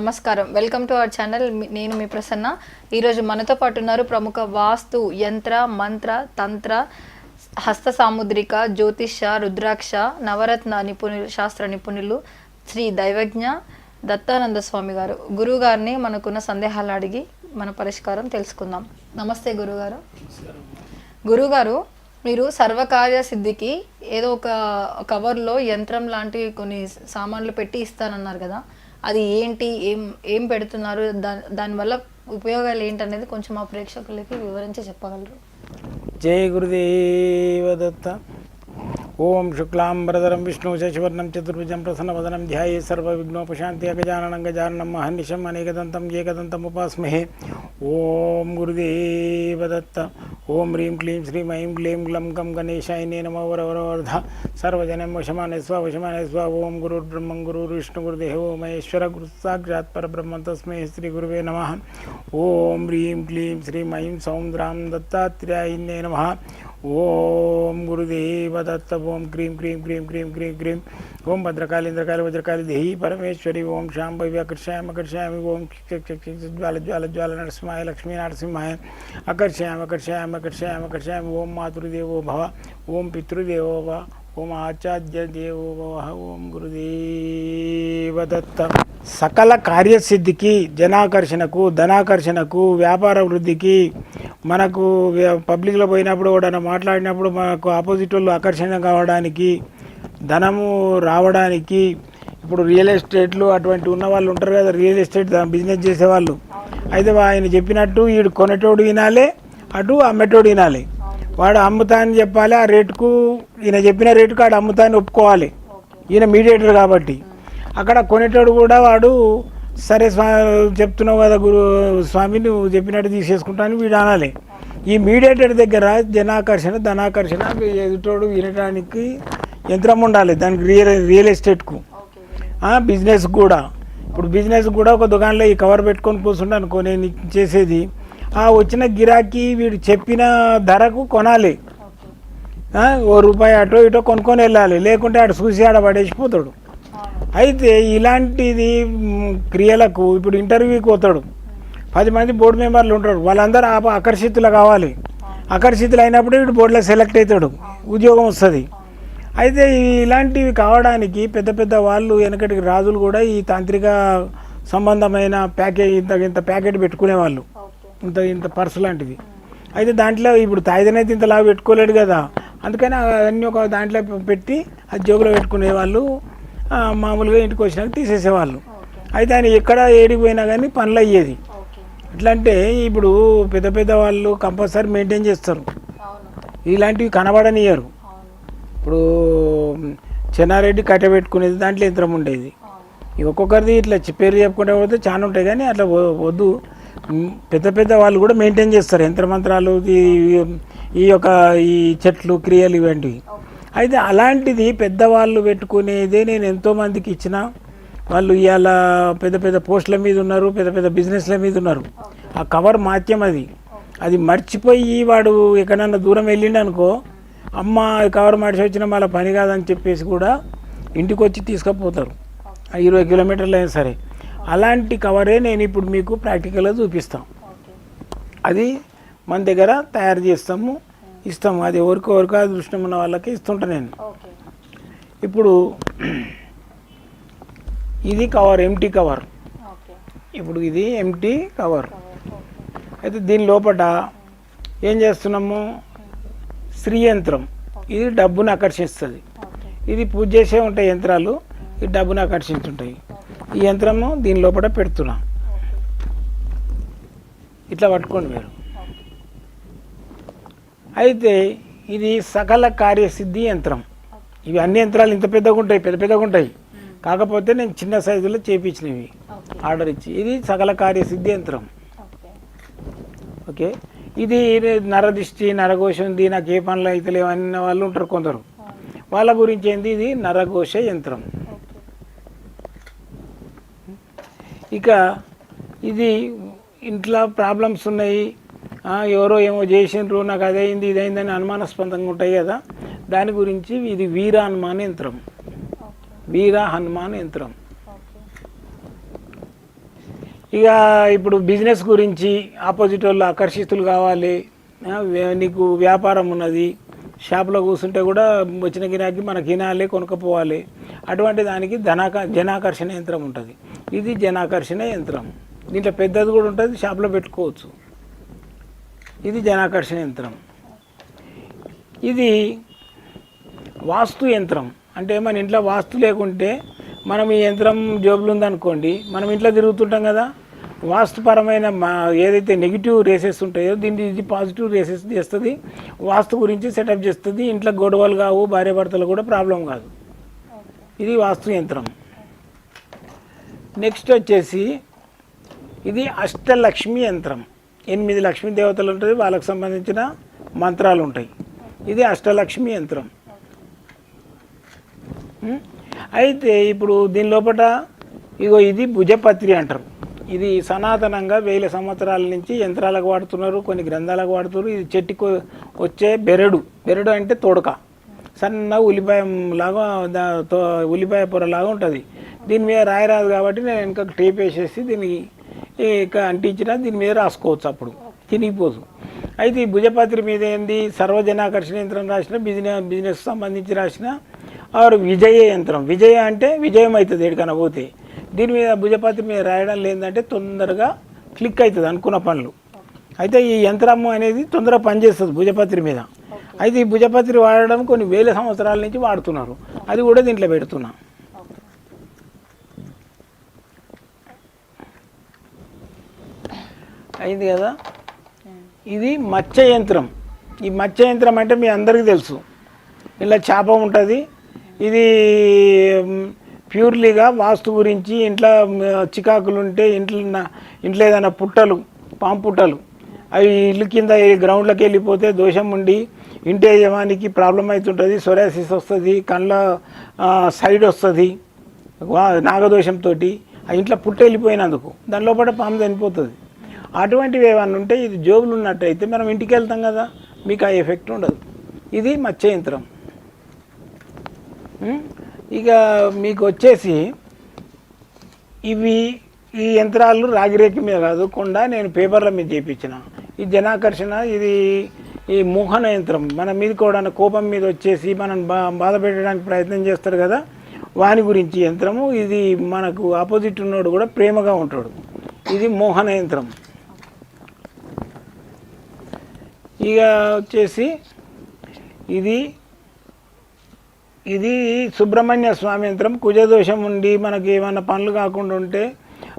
నమస్కారం. Welcome to our channel నేను మీ ప్రసన్న. ఈరోజు మనతో పాటు ఉన్నారు ప్రముఖ వాస్తు యంత్ర మంత్ర తంత్ర హస్త సాముద్రిక జ్యోతిష రుద్రాక్ష నవరత్న నిపుణులు శాస్త్ర నిపుణులు శ్రీ దైవజ్ఞ దత్తానంద స్వామి గారు. గురువు గారిని మనకున్న సందేహాలు అడిగి మన పరిష్కారం తెలుసుకుందాం. నమస్తే గురుగారు గురుగారు మీరు సర్వకార్య సిద్ధికి ఏదో ఒక కవర్లో యంత్రం లాంటి కొన్ని సామాన్లు పెట్టి ఇస్తానన్నారు కదా. అది ఏంటి ఏం ఏం పెడుతున్నారు దా దానివల్ల ఉపయోగాలు ఏంటనేది కొంచెం మా ప్రేక్షకులకి వివరించి చెప్పగలరు. జయ గురుదేవదత్త. ఓం శుక్లాంబరధరం విష్ణు శశివర్ణం చతుర్భుజం ప్రసన్నవదనం ధ్యాయే సర్వవిఘ్నోపశాంతి అగజానం గజానం మహర్నిశం అనేకదంతం ఏకదంతం ఉపాస్మహే. ఓం గురుదేవదత్త. దత్త ఓం హ్రీం క్లీం శ్రీం ఐం క్లీం గ్లం గం గణేశాయ నమో వరవరవర్ధ సర్వజనం వశమానే స్వ వశమానే స్వ ఓం గురుర్బ్రహ్మం గురుర్ విష్ణు గురుదేవో మహేశ్వర గురు సాక్షాత్ పరబ్రహ్మ తస్మై శ్రీ గురువే నమ ఓం హ్రీం క్లీం శ్రీం ఐం సౌంద్రాం దత్తాత్రేయాయ ओम गुरुदेव दत्त, ओम क्रीम क्रीम क्रीम क्रीम क्रीम क्रीम ओम भद्रकाल, इंद्रकाल, वज्रकाली, देही, परमेश्वरी, ओम शाम भव्य अकर्षायाम अकर्षायाम ओम ज्वाल ज्वाल ज्वाल, नरसिंहाय, लक्ष्मी नरसिंहाय अकर्षयाम अकर्षयाम अकर्षयाम अकर्षयाम ओम मातृदेवो भव, ओम पितृदेवो भव। ఓం ఆచార్య దేవో ఓం గురుదేవదత్త. సకల కార్యసిద్ధికి జనాకర్షణకు ధనాకర్షణకు వ్యాపార వృద్ధికి మనకు పబ్లిక్లో పోయినప్పుడు కూడా మాట్లాడినప్పుడు మనకు ఆపోజిట్ వాళ్ళు ఆకర్షణ కావడానికి ధనము రావడానికి ఇప్పుడు రియల్ ఎస్టేట్లు అటువంటి ఉన్న వాళ్ళు ఉంటారు కదా రియల్ ఎస్టేట్ బిజినెస్ చేసేవాళ్ళు. అయితే ఆయన చెప్పినట్టు వీడు కొనేటోడు వినాలి అటు అమ్మేటోడు వినాలి. వాడు అమ్ముతా అని చెప్పాలి ఆ రేటుకు ఈయన చెప్పిన రేటుకు ఆడు అమ్ముతా అని ఒప్పుకోవాలి. ఈయన మీడియేటర్ కాబట్టి. అక్కడ కొనేటోడు కూడా వాడు సరే స్వా చెప్తున్నావు కదా గురు స్వామి నువ్వు చెప్పినట్టు తీసేసుకుంటాను వీడు అనాలి. ఈ మీడియేటర్ దగ్గర జనాకర్షణ ధనాకర్షణ ఎదుటోడు వినడానికి యంత్రం ఉండాలి దానికి రియల్ రియల్ ఎస్టేట్కు. బిజినెస్ కూడా. ఇప్పుడు బిజినెస్ కూడా ఒక దుకాణంలో ఈ కవర్ పెట్టుకొని కూర్చుంటాను అనుకో నేను చేసేది. ఆ వచ్చిన గిరాకీ వీడు చెప్పిన ధరకు కొనాలి. ఓ రూపాయి అటో ఇటో కొనుక్కొని వెళ్ళాలి. లేకుంటే ఆడ చూసి ఆడ పడేసిపోతాడు. అయితే ఇలాంటిది క్రియలకు ఇప్పుడు ఇంటర్వ్యూకి పోతాడు. పది మంది బోర్డు మెంబర్లు ఉంటారు. వాళ్ళందరూ ఆ- ఆకర్షితులు కావాలి. ఆకర్షితులు అయినప్పుడు వీడు బోర్డులో సెలెక్ట్ అవుతాడు. ఉద్యోగం వస్తుంది. అయితే ఇలాంటివి కావడానికి పెద్ద పెద్ద వాళ్ళు వెనకటికి రాజులు కూడా ఈ తాంత్రిక సంబంధమైన ప్యాకేజ్ ఇంత ఇంత ప్యాకెట్ పెట్టుకునేవాళ్ళు. ఇంత ఇంత పర్స్ లాంటిది. అయితే దాంట్లో ఇప్పుడు తాయిదనైతే ఇంత లాభ పెట్టుకోలేడు కదా. అందుకని అవన్నీ ఒక దాంట్లో పెట్టి అది జోబులో పెట్టుకునే వాళ్ళు మామూలుగా ఇంటికి వచ్చినాక తీసేసేవాళ్ళు. అయితే ఆయన ఎక్కడ ఏడిపోయినా కానీ పనులు అయ్యేది. ఎట్లా అంటే ఇప్పుడు పెద్ద పెద్ద వాళ్ళు కంపల్సరీ మెయింటైన్ చేస్తారు. ఇలాంటివి కనబడనియరు. ఇప్పుడు చెన్నారెడ్డి కట్టబెట్టుకునేది దాంట్లో యంత్రం ఉండేది. ఒక్కొక్కరిది ఇట్లా పేర్లు చెప్పుకుంటే పోతే చాలా ఉంటాయి కానీ అట్లా వద్దు. పెద్ద పెద్ద వాళ్ళు కూడా మెయింటైన్ చేస్తారు. యంత్రమంత్రాలు ఈ- ఈ యొక్క ఈ చెట్లు క్రియలు ఇవంటివి. అయితే అలాంటిది పెద్దవాళ్ళు పెట్టుకునేదే నేను ఎంతో మందికి ఇచ్చిన. వాళ్ళు ఇవాళ పెద్ద పెద్ద పోస్టుల మీద ఉన్నారు పెద్ద పెద్ద బిజినెస్ల మీద ఉన్నారు. ఆ కవర్ మాత్యం అది. అది మర్చిపోయి వాడు ఎక్కడన్నా దూరం వెళ్ళిండు అనుకో అమ్మ కవర్ మార్చి వచ్చిన మళ్ళీ పని కాదని చెప్పేసి కూడా ఇంటికి వచ్చి తీసుకుపోతారు ఇరవై కిలోమీటర్లు అయినా సరే. అలాంటి కవరే నేను ఇప్పుడు మీకు ప్రాక్టికల్గా చూపిస్తాం. అది మన దగ్గర తయారు చేస్తాము. ఇస్తాము అది ఎవరికో ఎవరికో అదృష్టం ఉన్న వాళ్ళకి ఇస్తుంటా నేను. ఇప్పుడు ఇది కవర్ ఎంటీ కవర్. ఇప్పుడు ఇది ఎంటీ కవర్. అయితే దీని లోపల ఏం చేస్తున్నాము? శ్రీ యంత్రం ఇది డబ్బును ఆకర్షిస్తుంది. ఇది పూజ చేసే ఉంటాయి యంత్రాలు. ఈ డబ్బును ఆకర్షించుంటాయి. ఈ యంత్రము దీని లోపల పెడుతున్నా. ఇట్లా పట్టుకోండి మీరు. అయితే ఇది సకల కార్యసిద్ధి యంత్రం. ఇవి అన్ని యంత్రాలు ఇంత పెద్దగా ఉంటాయి పెద్ద పెద్దగా ఉంటాయి. కాకపోతే నేను చిన్న సైజులో చేపించినవి. ఆర్డర్ ఇచ్చి. ఇది సకల కార్యసిద్ధి యంత్రం. ఓకే. ఇది నరదిష్టి నరఘోష ఉంది నాకు ఏ పనులు అయితే లేవన్న వాళ్ళు ఉంటారు కొందరు. వాళ్ళ గురించి ఏంది? ఇది నరఘోష యంత్రం. ఇక ఇది ఇంట్లో ప్రాబ్లమ్స్ ఉన్నాయి. ఎవరో ఏమో చేసిండ్రు నాకు అదైంది ఇదైందని అనుమానాస్పదంగా ఉంటాయి కదా. దాని గురించి ఇది వీర హనుమాన్ యంత్రం వీర హనుమాన్ యంత్రం. ఇక ఇప్పుడు బిజినెస్ గురించి ఆపోజిట్ వాళ్ళు ఆకర్షితులు కావాలి. నీకు వ్యాపారం ఉన్నది. షాప్లో కూర్చుంటే కూడా వచ్చిన గిరాకీ మనకి తినాలి కొనుక్కపోవాలి. అటువంటి దానికి ధనాక జనాకర్షణ యంత్రం ఉంటుంది. ఇది జనాకర్షణ యంత్రం. దీంట్లో పెద్దది కూడా ఉంటుంది షాప్లో పెట్టుకోవచ్చు. ఇది జనాకర్షణ యంత్రం. ఇది వాస్తు యంత్రం. అంటే మన ఇంట్లో వాస్తు లేకుంటే మనం ఈ యంత్రం జోబులు ఉందనుకోండి మనం ఇంట్లో తిరుగుతుంటాం కదా వాస్తుపరమైన మా ఏదైతే నెగిటివ్ రేసెస్ ఉంటాయో దీన్ని ఇది పాజిటివ్ రేసెస్ చేస్తుంది వాస్తు గురించి సెటప్ చేస్తుంది ఇంట్లో గొడవలు కావు భార్యాభర్తలు కూడా ప్రాబ్లం కాదు. ఇది వాస్తు యంత్రం. నెక్స్ట్ వచ్చేసి ఇది అష్టలక్ష్మి యంత్రం. ఎనిమిది లక్ష్మీ దేవతలు ఉంటుంది వాళ్ళకి సంబంధించిన మంత్రాలు ఉంటాయి. ఇది అష్టలక్ష్మి యంత్రం. అయితే ఇప్పుడు దీని లోపల ఇగో ఇది భుజపత్రి అంటారు. ఇది సనాతనంగా వేల సంవత్సరాల నుంచి యంత్రాలకు వాడుతున్నారు కొన్ని గ్రంథాలకు వాడుతున్నారు. ఇది చెట్టుకు వచ్చే బెరడు. బెరడు అంటే తోడక. సన్న ఉల్లిపాయ లాగా దా- తో- ఉల్లిపాయ పొర లాగా ఉంటుంది. దీని మీద రాయరాదు కాబట్టి నేను ఇంకా టేప్ వేసేసి దీనికి అంటించిన దీని మీద రాసుకోవచ్చు అప్పుడు. తినిగిపోదు. అయితే ఈ భుజపత్రి మీద ఏంది? సర్వజనాకర్షణ యంత్రం రాసిన బిజినెస్ బిజినెస్ సంబంధించి రాసిన ఆరు విజయ యంత్రం. విజయ అంటే విజయం అవుతుంది ఎక్కడికైనా పోతే. దీని మీద భుజపత్రి మీద రాయడం లేదంటే తొందరగా క్లిక్ అవుతుంది అనుకున్న పనులు. అయితే ఈ యంత్రము అనేది తొందరగా పనిచేస్తుంది భుజపత్రి మీద. అయితే ఈ భుజపత్రి వాడడం కొన్ని వేల సంవత్సరాల నుంచి వాడుతున్నారు. అది కూడా దీంట్లో పెడుతున్నా. అయింది కదా? ఇది మత్స్య యంత్రం. ఈ మత్స్య యంత్రం అంటే మీ అందరికీ తెలుసు. ఇలా చేప ఉంటుంది. ఇది ప్యూర్లీగా వాస్తు గురించి ఇంట్లో చికాకులుంటే చికాకులు ఉంటే ఇంట్లో ఇంట్లో ఏదైనా పుట్టలు పాము పుట్టలు అవి ఇల్లు కింద గ్రౌండ్లోకి వెళ్ళిపోతే దోషం ఉండి ఇంటి యజమానికి ప్రాబ్లం అవుతుంటుంది సొరాసిస్ వస్తుంది కళ్ళ సైడ్ వస్తుంది నాగదోషంతో ఆ ఇంట్లో పుట్ట వెళ్ళిపోయినందుకు దాని లోపల పాము చనిపోతుంది. అటువంటివి ఏమైనా ఉంటే ఇది జోబులు ఉన్నట్టయితే మనం ఇంటికి వెళ్తాం కదా మీకు ఆ ఎఫెక్ట్ ఉండదు. ఇది మత్స్య యంత్రం ఇక మీకు వచ్చేసి ఇవి ఈ యంత్రాలు రాగిరేఖ మీద కాదు కొండ నేను పేపర్ల మీద చేయించిన ఈ జనాకర్షణ ఇది ఈ మోహన యంత్రం మన మీద కూడా కోపం మీద వచ్చేసి మనం బా బాధ పెట్టడానికి ప్రయత్నం చేస్తారు కదా? వాని గురించి యంత్రము ఇది మనకు ఆపోజిట్ ఉన్నోడు కూడా ప్రేమగా ఉంటాడు. ఇది మోహన యంత్రం ఇక వచ్చేసి ఇది ఇది సుబ్రహ్మణ్య స్వామి యంత్రం. కుజదోషం ఉండి మనకి ఏమైనా పనులు కాకుండా ఉంటే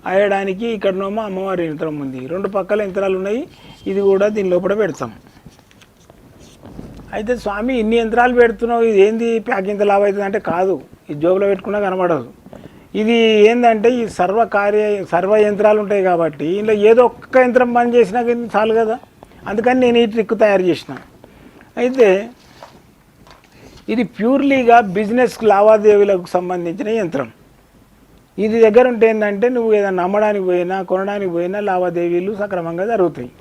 అయ్యడానికి ఇక్కడనేమో అమ్మవారి యంత్రం ఉంది. రెండు పక్కల యంత్రాలు ఉన్నాయి. ఇది కూడా దీని లోపల పెడతాం. అయితే స్వామి ఇన్ని యంత్రాలు పెడుతున్నావు ఇది ఏంది ప్యాక్ ఇంత లాభ అవుతుంది? అంటే కాదు. ఇది జోబులో పెట్టుకున్నా కనబడదు. ఇది ఏంటంటే ఈ సర్వ కార్య సర్వ యంత్రాలు ఉంటాయి కాబట్టి ఇందులో ఏదో ఒక్క యంత్రం పని చేసినా కానీ చాలు కదా. అందుకని నేను ఈ ట్రిక్ తయారు చేసిన. అయితే ఇది ప్యూర్లీగా బిజినెస్ లావాదేవీలకు సంబంధించిన యంత్రం. ఇది దగ్గర ఉంటే ఏంటంటే నువ్వు ఏదైనా అమ్మడానికి పోయినా కొనడానికి పోయినా లావాదేవీలు సక్రమంగా జరుగుతాయి.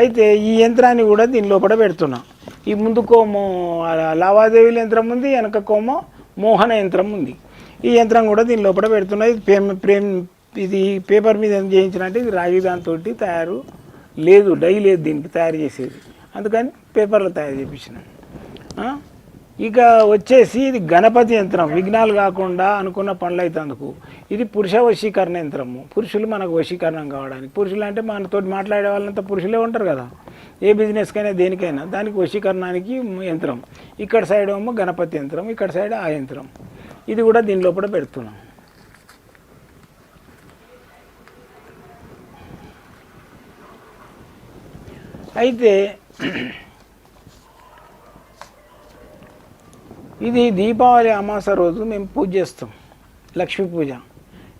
అయితే ఈ యంత్రాన్ని కూడా దీని లోపల పెడుతున్నాను ఈ ముందు కోమో లావాదేవీల యంత్రం ఉంది వెనకకోమో మోహన యంత్రం ఉంది. ఈ యంత్రం కూడా దీని లోపల పెడుతున్నా ప్రేమ ప్రేమ్ ఇది పేపర్ మీద ఏం చేయించినట్టే ఇది రాగి దాంతో తయారు లేదు డై లేదు దీనికి తయారు చేసేది. అందుకని పేపర్లో తయారు చేయించిన ఇక వచ్చేసి ఇది గణపతి యంత్రం విఘ్నాలు కాకుండా అనుకున్న పనులు అయితే అందుకు ఇది పురుష వశీకరణ యంత్రము. పురుషులు మనకు వశీకరణం కావడానికి. పురుషులు అంటే మనతో మాట్లాడే వాళ్ళంతా పురుషులే ఉంటారు కదా. ఏ బిజినెస్కైనా దేనికైనా దానికి వశీకరణానికి యంత్రం. ఇక్కడ సైడ్ ఏమో గణపతి యంత్రం ఇక్కడ సైడ్ ఆ యంత్రం. ఇది కూడా దీని లోపల పెడుతున్నాం. అయితే ఇది దీపావళి అమాస రోజు మేము పూజ చేస్తాం లక్ష్మీ పూజ.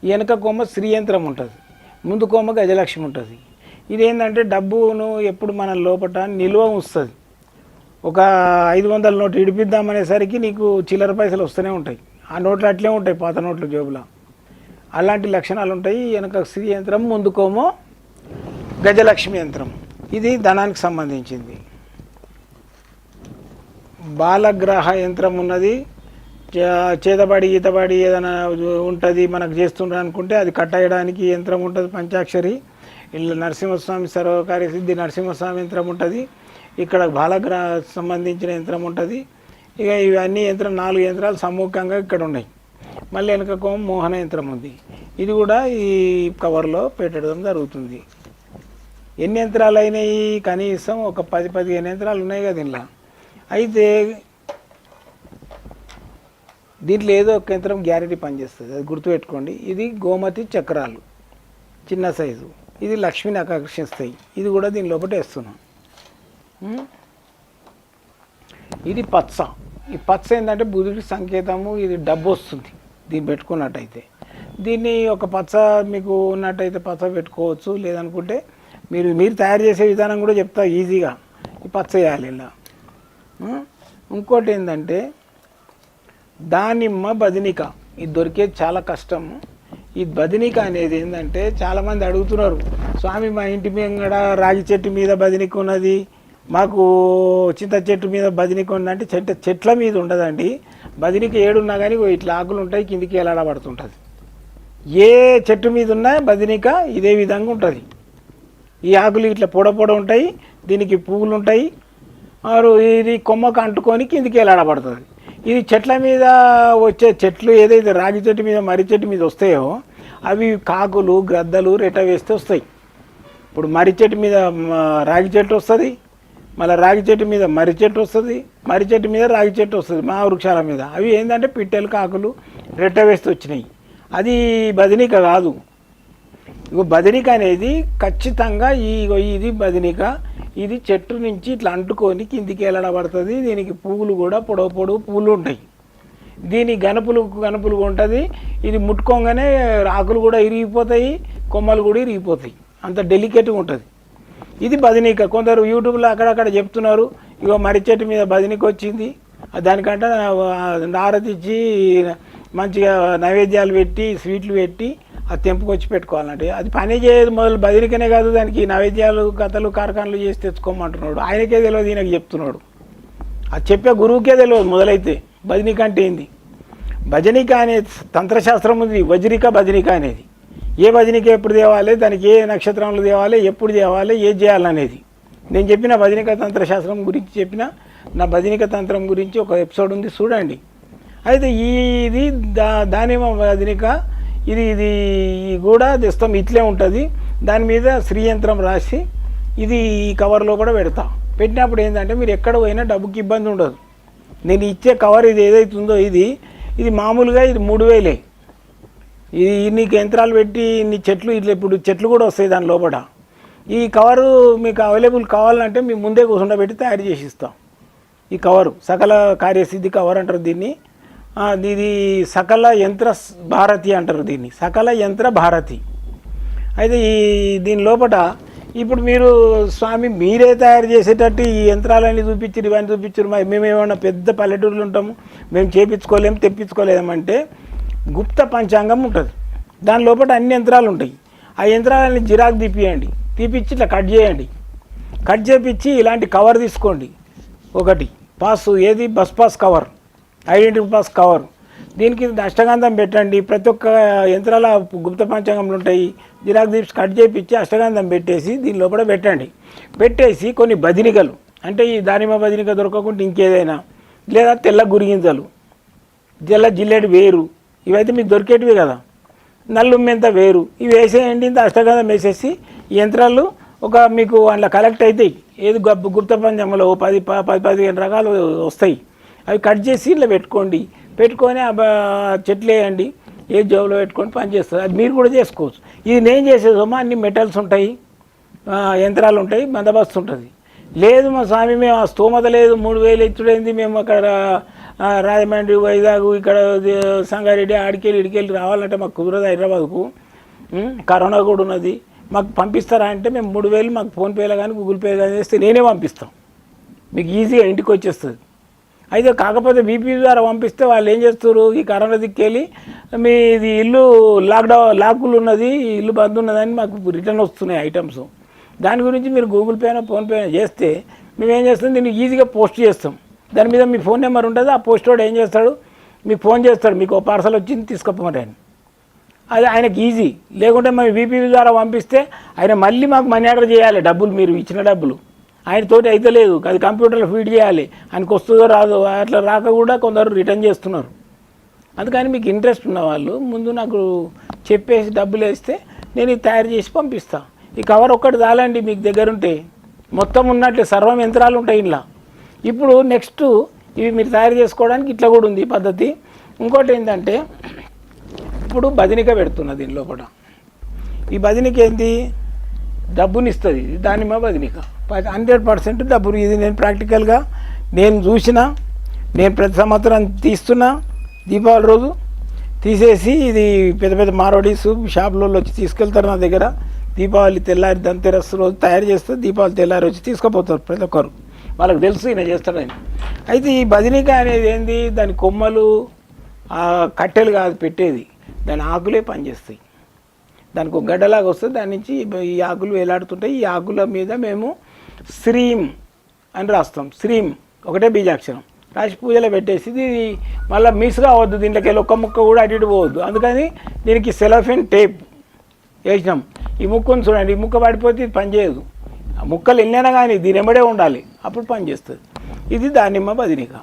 వెనక కొమ్మ శ్రీయంత్రం ఉంటుంది ముందు కొమ్మ గజలక్ష్మి ఉంటుంది. ఇదేంటంటే డబ్బును ఎప్పుడు మన లోపల నిల్వ వస్తుంది ఒక ఐదు వందల నోటు ఇడిపిద్దామనేసరికి నీకు చిల్లర పైసలు వస్తూనే ఉంటాయి. ఆ నోట్లు అట్లే ఉంటాయి పాత నోట్లు జేబులో. అలాంటి లక్షణాలు ఉంటాయి. వెనక స్త్రీ యంత్రం ముందుకోమో గజలక్ష్మి యంత్రం. ఇది ధనానికి సంబంధించింది. బాలగ్రహ యంత్రం ఉన్నది. చేతబడి ఈతబడి ఏదైనా ఉంటుంది మనకు చేస్తుండ్రు అనుకుంటే అది కట్టేయడానికి యంత్రం ఉంటుంది పంచాక్షరి. ఇల్లు నరసింహస్వామి సర్వకార్య సిద్ధి నరసింహస్వామి యంత్రం ఉంటుంది. ఇక్కడ బాలగ్రహ సంబంధించిన యంత్రం ఉంటుంది. ఇక ఇవన్నీ యంత్రం నాలుగు యంత్రాలు సమ్ముఖంగా ఇక్కడ ఉన్నాయి. మళ్ళీ వెనక మోహన యంత్రం ఉంది. ఇది కూడా ఈ కవర్లో పెట్టడం జరుగుతుంది. ఎన్ని యంత్రాలు అయినాయి? కనీసం ఒక పది పదిహేను యంత్రాలు ఉన్నాయి కదా దీనిలో. అయితే దీంట్లో ఏదో ఒక యంత్రం గ్యారెంటీ పనిచేస్తుంది. అది గుర్తుపెట్టుకోండి. ఇది గోమతి చక్రాలు. చిన్న సైజు. ఇది లక్ష్మిని ఆకర్షిస్తాయి. ఇది కూడా దీని లోపల వేస్తున్నాం. ఇది పచ్చ. ఈ పచ్చ ఏంటంటే బుధుడి సంకేతము ఇది డబ్బు వస్తుంది. దీన్ని పెట్టుకున్నట్టయితే. దీన్ని ఒక పచ్చ మీకు ఉన్నట్టయితే పచ్చ పెట్టుకోవచ్చు. లేదనుకుంటే మీరు మీరు తయారు చేసే విధానం కూడా చెప్తా ఈజీగా. ఈ పచ్చ వేయాలి ఇలా. ఇంకోటి ఏంటంటే దానిమ్మ బదినిక. ఇది దొరికేది చాలా కష్టము. ఈ బదినిక అనేది ఏంటంటే చాలామంది అడుగుతున్నారు స్వామి మా ఇంటి మీద రాగి చెట్టు మీద బదినిక ఉన్నది మాకు చింత చెట్టు మీద బదినిక ఉందంటే చెట్టు చెట్ల మీద ఉండదండి. బదినిక ఏడున్నా కానీ ఇట్లా ఆకులు ఉంటాయి కిందికి ఎలాడబడుతుంటుంది. ఏ చెట్టు మీద ఉన్నా బదినిక ఇదే విధంగా ఉంటుంది. ఈ ఆకులు ఇట్లా పొడ పొడ ఉంటాయి దీనికి పువ్వులు ఉంటాయి ఇది కొమ్మకు అంటుకొని కిందికి ఎలాడబడుతుంది. ఇది చెట్ల మీద వచ్చే చెట్లు ఏదైతే రాగి చెట్టు మీద మర్రి చెట్టు మీద వస్తాయో అవి కాకులు గ్రద్దలు రెట్ట వేస్తే వస్తాయి. ఇప్పుడు మర్రి చెట్టు మీద రాగి చెట్టు వస్తుంది మళ్ళీ రాగి చెట్టు మీద మర్రి చెట్టు వస్తుంది మర్రి చెట్టు మీద రాగి చెట్టు వస్తుంది మా వృక్షాల మీద. అవి ఏంటంటే పిట్టెలు కాకులు రెట్ట వేస్తూ వచ్చినాయి. అది బదినిక కాదు. ఇగో బదినిక అనేది ఖచ్చితంగా ఈ ఇది బదినిక. ఇది చెట్టు నుంచి ఇట్లా అంటుకొని కిందికి వెళ్ళబడుతుంది దీనికి పువ్వులు కూడా పొడవు పొడవు పువ్వులు ఉంటాయి. దీని గనుపులు గనుపులు ఉంటుంది. ఇది ముట్టుకోగానే ఆకులు కూడా ఇరిగిపోతాయి కొమ్మలు కూడా ఇరిగిపోతాయి. అంత డెలికేట్గా ఉంటుంది. ఇది బదినిక. కొందరు యూట్యూబ్లో అక్కడక్కడ చెప్తున్నారు ఇగో మర్రి చెట్టు మీద బదినీక వచ్చింది. దానికంటే నారతిచ్చి మంచిగా నైవేద్యాలు పెట్టి స్వీట్లు పెట్టి అది తెంపుకొచ్చి పెట్టుకోవాలంటే. అది పని చేయదు మొదలు బదిలికనే కాదు దానికి. నైవేద్యాలు కథలు కార్ఖానలు చేసి తెచ్చుకోమంటున్నాడు. ఆయనకే తెలియదు ఈయనకి చెప్తున్నాడు. అది చెప్పే గురువుకే తెలియదు మొదలైతే. భజనిక అంటే ఏంది భజనిక అనే తంత్రశాస్త్రం ఉంది వజ్రిక భజనిక అనేది. ఏ భజనిక ఎప్పుడు తేవాలి దానికి ఏ నక్షత్రంలో తేవాలి ఎప్పుడు తేవాలి ఏది చేయాలనేది. నేను చెప్పిన భజనిక తంత్రశాస్త్రం గురించి చెప్పిన నా భజనిక తంత్రం గురించి ఒక ఎపిసోడ్ ఉంది చూడండి. అయితే ఈ ఇది దా దానిమ భజనిక ఇది ఇది కూడా తెస్తాం ఇట్లే ఉంటుంది. దాని మీద శ్రీయంత్రం రాసి ఇది ఈ కవర్లో కూడా పెడతా. పెట్టినప్పుడు ఏంటంటే మీరు ఎక్కడ పోయినా డబ్బుకి ఇబ్బంది ఉండదు. నేను ఇచ్చే కవర్ ఇది ఏదైతే ఉందో ఇది ఇది మామూలుగా ఇది మూడు వేలే. ఇది నీకు యంత్రాలు పెట్టి ఇన్ని చెట్లు ఇట్లా ఇప్పుడు చెట్లు కూడా వస్తాయి దాని లోపల. ఈ కవరు మీకు అవైలబుల్ కావాలంటే మేము ముందే కూర్చుండబెట్టి తయారు చేసి ఇస్తాం. ఈ కవరు సకల కార్యసిద్ధి కవర్ అంటారు దీన్ని. ఇది సకల యంత్ర భారతి అంటారు దీన్ని. సకల యంత్ర భారతి. అయితే ఈ దీని లోపల ఇప్పుడు మీరు స్వామి మీరే తయారు చేసేటట్టు ఈ యంత్రాలన్నీ చూపించారు ఇవన్నీ చూపించారు మరి మేమేమన్నా పెద్ద పల్లెటూరులు ఉంటాము మేము చేపించుకోలేము తెప్పించుకోలేమంటే గుప్త పంచాంగం ఉంటుంది. దాని లోపల అన్ని యంత్రాలు ఉంటాయి. ఆ యంత్రాలని జిరాక్ తీపియండి. తీపిచ్చి ఇట్లా కట్ చేయండి. కట్ చేపించి ఇలాంటి కవర్ తీసుకోండి. ఒకటి పాస్ ఏది? Bus pass cover. Identity pass cover. దీనికి అష్టగంధం పెట్టండి. ప్రతి ఒక్క యంత్రాల గుప్త పంచాంగంలో ఉంటాయి. జిరాక్ దీప్స్ కట్ చేయించి అష్టగంధం పెట్టేసి దీని లోపల పెట్టండి. పెట్టేసి కొన్ని బదినికలు అంటే ఈ దానిమ్మ బదినిక దొరకకుండా ఇంకేదైనా. లేదా తెల్ల గురిగింజలు. తెల్ల జిల్లేడు వేరు. ఇవైతే మీకు దొరికేటివి కదా. నల్లు మెంత వేరు. ఇవి వేసేయండి ఇంత అష్టగంధం వేసేసి యంత్రాలు ఒక మీకు అందులో కలెక్ట్ అవుతాయి ఏది గొప్ప గుప్త పంచంలో పది ప- పది పదిహేను రకాలు వస్తాయి. అవి కట్ చేసి ఇట్లా పెట్టుకోండి. పెట్టుకొని ఆ చెట్లు వేయండి. ఏ జోబులో పెట్టుకొని పని చేస్తుంది అది మీరు కూడా చేసుకోవచ్చు. ఇది నేను చేసేదమ్మా అన్ని మెటల్స్ ఉంటాయి. యంత్రాలు ఉంటాయి బందోబస్తు ఉంటుంది. లేదు మా స్వామి మేము ఆ స్తోమత లేదు. మూడు వేలు ఇచ్చుడైంది. మేము అక్కడ రాజమండ్రి వైజాగ్ ఇక్కడ సంగారెడ్డి ఆడికెళ్ళి ఇడికెళ్ళి రావాలంటే మాకు కుదరదు హైదరాబాద్కు. కరోనా కూడా ఉన్నది. మాకు పంపిస్తారా అంటే మేము మూడు వేలు మాకు ఫోన్పేలో కానీ గూగుల్ పే కానీ చేస్తే నేనే పంపిస్తాం. మీకు ఈజీగా ఇంటికి వచ్చేస్తుంది. అయితే కాకపోతే బీపీ ద్వారా పంపిస్తే వాళ్ళు ఏం చేస్తారు ఈ కరోనా దిక్కెళ్ళి మీది ఇల్లు లాక్డౌన్ లాకులు ఉన్నది ఇల్లు బంద్ ఉన్నదని మాకు రిటర్న్ వస్తున్నాయి ఐటమ్స్. దాని గురించి మీరు గూగుల్ పేనో ఫోన్పే చేస్తే మేమేం చేస్తాం? దీన్ని ఈజీగా పోస్ట్ చేస్తాం. దాని మీద మీ ఫోన్ నెంబర్ ఉంటుంది ఆ పోస్ట్ వాడు ఏం చేస్తాడు? మీకు ఫోన్ చేస్తాడు మీకు పార్సల్ వచ్చింది తీసుకుపోమని ఆయన అది ఆయనకి ఈజీ. లేకుంటే మేము బీపీ ద్వారా పంపిస్తే ఆయన మళ్ళీ మాకు మనీ ఆర్డర్ చేయాలి డబ్బులు మీరు ఇచ్చిన డబ్బులు. ఆయనతోటి అయితే లేదు. అది కంప్యూటర్లో ఫీడ్ చేయాలి. ఆయనకు వస్తుందో రాదో అట్లా రాక కూడా కొందరు రిటర్న్ చేస్తున్నారు. అందుకని మీకు ఇంట్రెస్ట్ ఉన్న వాళ్ళు ముందు నాకు చెప్పేసి డబ్బులు వేస్తే నేను ఇది తయారు చేసి పంపిస్తాను ఈ కవర్ ఒక్కటి చాలండి మీకు దగ్గర ఉంటే మొత్తం ఉన్నట్లే సర్వం యంత్రాలు ఉంటాయి ఇంట్లో. ఇప్పుడు నెక్స్ట్ ఇవి మీరు తయారు చేసుకోవడానికి ఇట్లా కూడా ఉంది ఈ పద్ధతి. ఇంకోటి ఏంటంటే ఇప్పుడు బదినిక పెడుతున్నా దీని లోపల ఈ బదినిక ఏంది డబ్బుని ఇస్తుంది దాని దానిమ్మ నీకు హండ్రెడ్ పర్సెంట్ డబ్బులు ఇది నేను ప్రాక్టికల్గా నేను చూసిన నేను ప్రతి సంవత్సరం తీస్తున్నా దీపావళి రోజు తీసేసి ఇది పెద్ద పెద్ద మారోడీస్ షాపులలో వచ్చి తీసుకెళ్తారు నా దగ్గర. దీపావళి తెల్లారి దంతెరస్ రోజు తయారు చేస్తే దీపావళి తెల్లారి వచ్చి తీసుకుపోతారు ప్రతి ఒక్కరు. వాళ్ళకి తెలుసు ఈయన చేస్తాడు ఆయన అయితే ఈ బదినిక అనేది ఏంది? దాని కొమ్మలు కట్టెలు కాదు పెట్టేది. దాని ఆకులే పనిచేస్తాయి. దానికి ఒక గడ్డలాగా వస్తుంది. దాని నుంచి ఈ ఆకులు వేలాడుతుంటాయి. ఈ ఆకుల మీద మేము శ్రీం అని రాస్తాం. శ్రీం ఒకటే బీజాక్షరం. రాసి పూజలో పెట్టేసి ఇది మళ్ళీ మిస్ కావద్దు. దీంట్లోకి వెళ్ళి ఒక్క ముక్క కూడా అటు ఇటు పోవద్దు. అందుకని దీనికి సెలఫిన్ టేప్ వేసినాం. ఈ ముక్కను చూడండి. ఈ ముక్క పడిపోతే ఇది పనిచేయదు ఆ ముక్కలు ఎన్నైనా కానీ దీని ఎమ్మడే ఉండాలి. అప్పుడు పనిచేస్తుంది ఇది దానిమ్మ బదినిక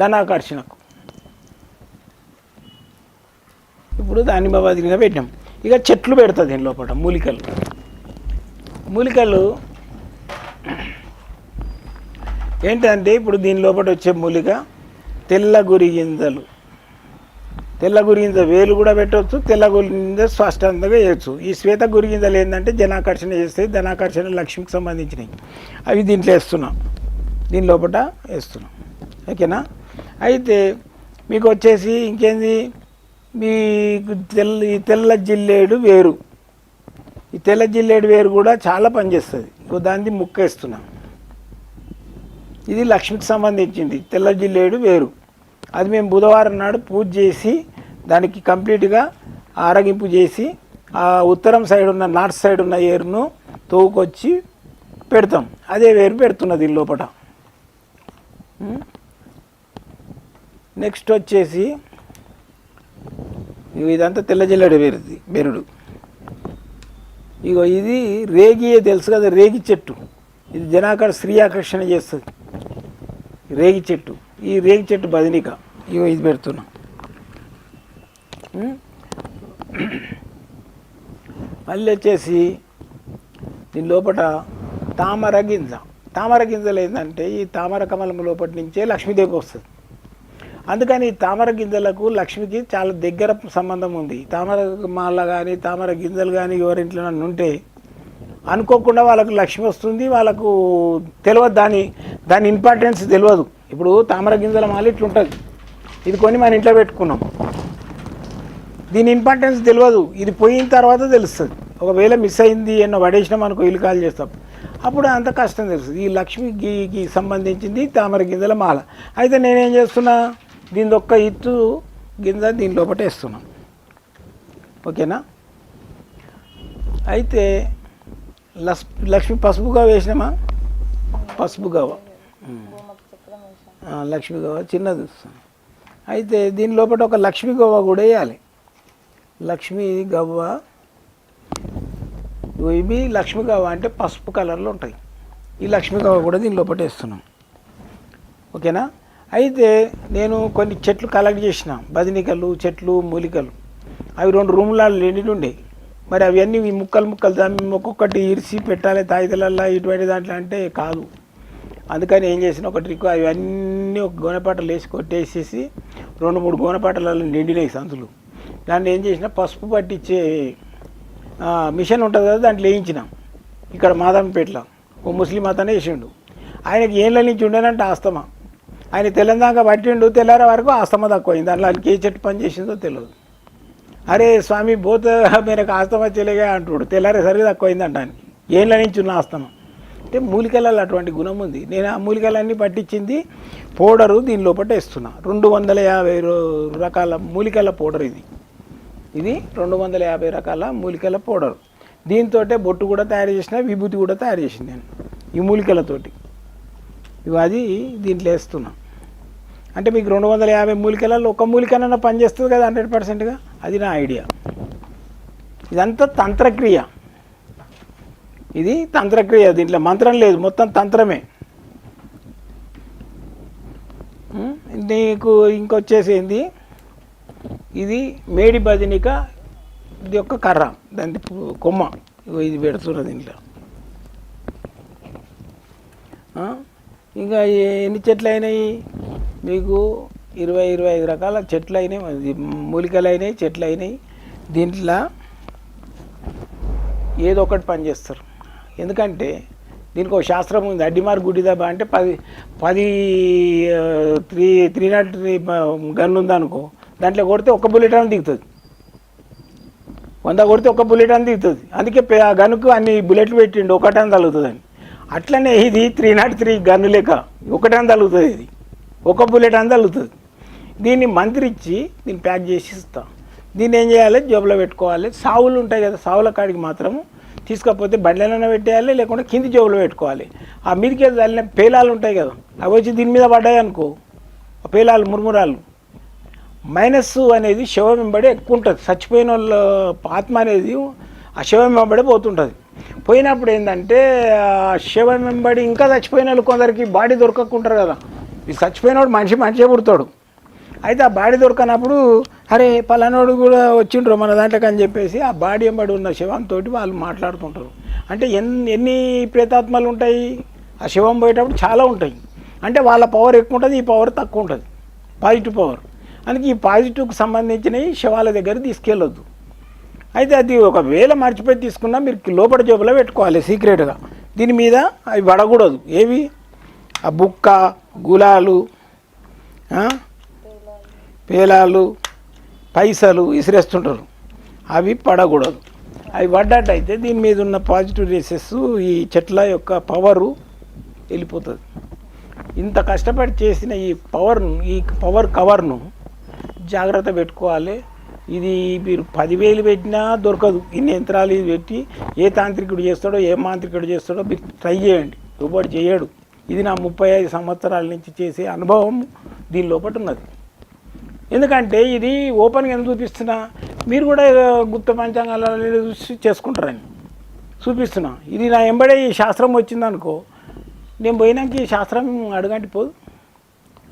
ధనాకర్షణకు. ఇప్పుడు దానిమ్మ బదినిక పెట్టాం. ఇక చెట్లు పెడుతుంది దీని లోపల మూలికలు. మూలికలు ఏంటంటే ఇప్పుడు దీని లోపల వచ్చే మూలిక తెల్ల గురి గింజలు. తెల్ల గురి గింజ వేలు కూడా పెట్టవచ్చు తెల్ల గురి గింజ స్పష్టంగా వేయచ్చు ఈ శ్వేత గురి గింజలు ఏంటంటే జనాకర్షణ చేస్తాయి ధనాకర్షణ లక్ష్మికి సంబంధించినవి. అవి దీంట్లో వేస్తున్నాం. దీని లోపల వేస్తున్నాం. ఓకేనా? అయితే మీకు వచ్చేసి ఇంకేంది? మీకు తెల్ల ఈ తెల్ల జిల్లేడు వేరు. ఈ తెల్ల జిల్లేడు వేరు కూడా చాలా పనిచేస్తుంది. ఇంకో దాన్ని ముక్క వేస్తున్నాం ఇది లక్ష్మికి సంబంధించింది. తెల్ల జిల్లేడు వేరు. అది మేము బుధవారం నాడు పూజ చేసి దానికి కంప్లీట్గా ఆరగింపు చేసి ఆ ఉత్తరం సైడ్ ఉన్న నార్త్ సైడ్ ఉన్న ఏరును తోవుకొచ్చి పెడతాం. అదే వేరు పెడుతున్నది లోపల నెక్స్ట్ వచ్చేసి ఇదంతా తెల్ల బెరుది బెరుడు. ఇగో ఇది రేగియే తెలుసు కదా రేగి చెట్టు. ఇది జనాకర స్త్రీ ఆకర్షణ చేస్తుంది. రేగి చెట్టు. ఈ రేగి చెట్టు బదినిక. ఇగో ఇది పెడుతున్నాం. మళ్ళీ వచ్చేసి దీని లోపల తామర గింజ. తామర గింజలు ఏంటంటే ఈ తామర కమలం లోపటి నుంచే లక్ష్మీదేవి వస్తుంది. అందుకని తామర గింజలకు లక్ష్మికి చాలా దగ్గర సంబంధం ఉంది. తామర మాల కానీ తామర గింజలు కానీ ఎవరింట్లో ఉంటే అనుకోకుండా వాళ్ళకు లక్ష్మి వస్తుంది వాళ్ళకు తెలియదు దాని దాని ఇంపార్టెన్స్ తెలియదు. ఇప్పుడు తామర గింజల మాల ఇట్లుంటుంది. ఇది కొని మన ఇంట్లో పెట్టుకున్నాం. దీని ఇంపార్టెన్స్ తెలియదు. ఇది పోయిన తర్వాత తెలుస్తుంది. ఒకవేళ మిస్ అయింది ఎన్నో పడేసినాం అనుకో ఇల్లు కాల్ చేస్తాం. అప్పుడు అంత కష్టం తెలుస్తుంది. ఈ లక్ష్మికి సంబంధించింది తామర గింజల మాల. అయితే నేనేం చేస్తున్నా? దీని ఒక్క ఇత్తు గింజ దీని లోపట వేస్తున్నాం. ఓకేనా? అయితే లస్ లక్ష్మి పసుపుగా వేసినామా? పసుపు గవ్వ. లక్ష్మి గవ్వ చిన్నది వస్తుంది. అయితే దీని లోపల ఒక లక్ష్మి గవ్వ కూడా వేయాలి. లక్ష్మి గవ్వ ఇవి లక్ష్మి గవ్వ అంటే పసుపు కలర్లో ఉంటాయి. ఈ లక్ష్మి గవ్వ కూడా దీని లోపల వేస్తున్నాం. ఓకేనా? అయితే నేను కొన్ని చెట్లు కలెక్ట్ చేసిన. బదినికలు చెట్లు మూలికలు. అవి రెండు రూమ్లలో నిండి ఉండే. మరి అవన్నీ ఈ ముక్కలు ముక్కలు దాన్ని ఒక్కొక్కటి ఇరిసి పెట్టాలి తాయిదలల్లా ఇటువంటి దాంట్లో అంటే కాదు. అందుకని ఏం చేసిన ఒక ట్రిక్ అవన్నీ ఒక గోనపాటలు వేసి కొట్టేసేసి రెండు మూడు గోనపాటలలో నిండినాయి సంతులు దాన్ని ఏం చేసిన పసుపు పట్టించే మిషన్ ఉంటుంది కదా దాంట్లో వేయించినాం. ఇక్కడ మాదంపేటలో. ఓ ముస్లిం అతనే వేసిండు. ఆయనకి ఏళ్ళ నుంచి ఉండేనంటే ఆస్తమా. ఆయన తెలంగాణ పట్టిండు తెల్లారే వరకు ఆస్తమా తక్కువైంది. దాంట్లో ఆయనకి ఏ చెట్టు పని చేసిందో తెలియదు అరే స్వామి బోత మేరకు ఆస్తమా చెలిగా అంటుడు. తెల్లారే సరిగా తక్కువైంది అంటాను ఏళ్ళ నుంచి ఉన్న ఆస్తమ. అంటే మూలికలలో అటువంటి గుణం ఉంది. నేను ఆ మూలికలన్నీ పట్టించింది పౌడరు దీని లోపల వేస్తున్నా. రెండు వందల యాభై రకాల మూలికల పౌడర్ ఇది. ఇది రెండు వందల యాభై రకాల మూలికల పౌడర్. దీంతో బొట్టు కూడా తయారు చేసిన విభూతి కూడా తయారు చేసింది నేను ఈ మూలికలతోటి. ఇవి అది దీంట్లో వేస్తున్నా. అంటే మీకు రెండు వందల యాభై మూలికలలో ఒక మూలికనన్నా పనిచేస్తుంది కదా హండ్రెడ్ పర్సెంట్గా? అది నా ఐడియా. ఇదంతా తంత్రక్రియ. ఇది తంత్రక్రియ దీంట్లో మంత్రం లేదు మొత్తం తంత్రమే. నీకు ఇంకొచ్చేసింది ఇది మేడి బదినిక ఇది ఒక కర్ర దాని కొమ్మ ఇగో ఇది పెడుతున్నది దీంట్లో. ఇంకా ఎన్ని చెట్లు అయినాయి మీకు ఇరవై ఇరవై ఐదు రకాల చెట్లు అయినాయి అది మూలికలు అయినాయి చెట్లు అయినాయి దీంట్లో ఏదో ఒకటి పని చేస్తారు ఎందుకంటే దీనికి ఒక శాస్త్రం ఉంది. అడ్డిమార్ గుడిదబా అంటే పది పది three three not three gun ఉందనుకో దాంట్లో కొడితే ఒక బుల్లెట్ అని దిగుతుంది. వంద కొడితే ఒక బుల్లెట్ అని దిగుతుంది. అందుకే ఆ గన్నుకు అన్ని బుల్లెట్లు పెట్టిండు ఒకటని తగులుతుందని. అట్లనే ఇది త్రీ నాట్ త్రీ గన్ను లెక్క ఒకటని తగులుతుంది ఇది. ఒక బుల్లెట్ అని తగులుతుంది. దీన్ని మంత్రిచ్చి దీన్ని ప్యాక్ చేసి ఇస్తాం. దీన్ని ఏం చేయాలి? జేబులో పెట్టుకోవాలి. సావులు ఉంటాయి కదా సావుల కాడికి మాత్రం తీసుకపోతే బండ్లైనా పెట్టేయాలి లేకుంటే కింది జేబులో పెట్టుకోవాలి. ఆ మీదకి వెళ్ళిన పేలాలు ఉంటాయి కదా అవి వచ్చి దీని మీద పడ్డాయి అనుకో పేలాలు మురుమురాలు. మైనస్ అనేది శవం వెంబడి ఎక్కువ ఉంటుంది. చచ్చిపోయిన వాళ్ళ ఆత్మ అనేది ఆ శవం వెంబడి పోతుంటుంది. పోయినప్పుడు ఏంటంటే ఆ శవం వెంబడి ఇంకా చచ్చిపోయిన వాళ్ళు కొందరికి బాడీ దొరకకుంటారు కదా. ఈ చచ్చిపోయినోడు మనిషి మనిషే పుడతాడు. అయితే ఆ బాడీ దొరకనప్పుడు అరే పలానోడు కూడా వచ్చిండ్రు మన దాంట్లోకి అని చెప్పేసి ఆ బాడీ వెంబడి ఉన్న శవంతో వాళ్ళు మాట్లాడుతుంటారు. అంటే ఎన్ని ఎన్ని ప్రేతాత్మలు ఉంటాయి? ఆ శవం పోయేటప్పుడు చాలా ఉంటాయి. అంటే వాళ్ళ పవర్ ఎక్కువ ఉంటుంది ఈ పవర్ తక్కువ ఉంటుంది. పాజిటివ్ పవర్ అందుకే ఈ పాజిటివ్కి సంబంధించినవి శవాల దగ్గర తీసుకెళ్ళొద్దు. అయితే అది ఒకవేళ మర్చిపోయి తీసుకున్నా మీరు లోపల జేబులో పెట్టుకోవాలి సీక్రెట్గా దీని మీద అవి పడకూడదు. ఏవి? ఆ బుక్క గులాలు పేలాలు పైసలు విసిరేస్తుంటారు అవి పడకూడదు. అవి పడ్డట్టయితే దీని మీద ఉన్న పాజిటివ్ రేసెస్ ఈ చెట్ల యొక్క పవరు వెళ్ళిపోతుంది. ఇంత కష్టపడి చేసిన ఈ పవర్ను ఈ పవర్ కవర్ను జాగ్రత్త పెట్టుకోవాలి. ఇది మీరు పదివేలు పెట్టినా దొరకదు. ఇన్ని యంత్రాలు ఇది పెట్టి ఏ తాంత్రికుడు చేస్తాడో ఏ మాంత్రికుడు చేస్తాడో మీరు ట్రై చేయండి. ఎవడు చేయడు. ఇది నా ముప్పై ఐదు సంవత్సరాల నుంచి చేసే అనుభవం దీని లోపల ఉన్నది. ఎందుకంటే ఇది ఓపెన్గా ఎందుకు చూపిస్తున్నా? మీరు కూడా ఏదో గుప్త పంచాంగాలలో చూసి చేసుకుంటారని చూపిస్తున్నా. ఇది నా ఎంబడే ఈ శాస్త్రం వచ్చిందనుకో నేను పోయినాక ఈ శాస్త్రం అడగంటి పోదు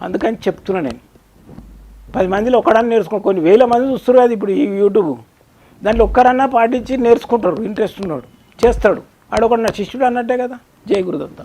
అందుకని చెప్తున్నా నేను. పది మందిలో ఒక్కడన్నా నేర్చుకో కొన్ని వేల మంది చూస్తారు కదా ఇప్పుడు ఈ యూట్యూబ్. దాంట్లో ఒక్కరన్నా పాటించి నేర్చుకుంటారు ఇంట్రెస్ట్ ఉన్నాడు. చేస్తాడు. ఆడొకడు నా శిష్యుడు అన్నట్టే కదా. జయ గురుదత్త.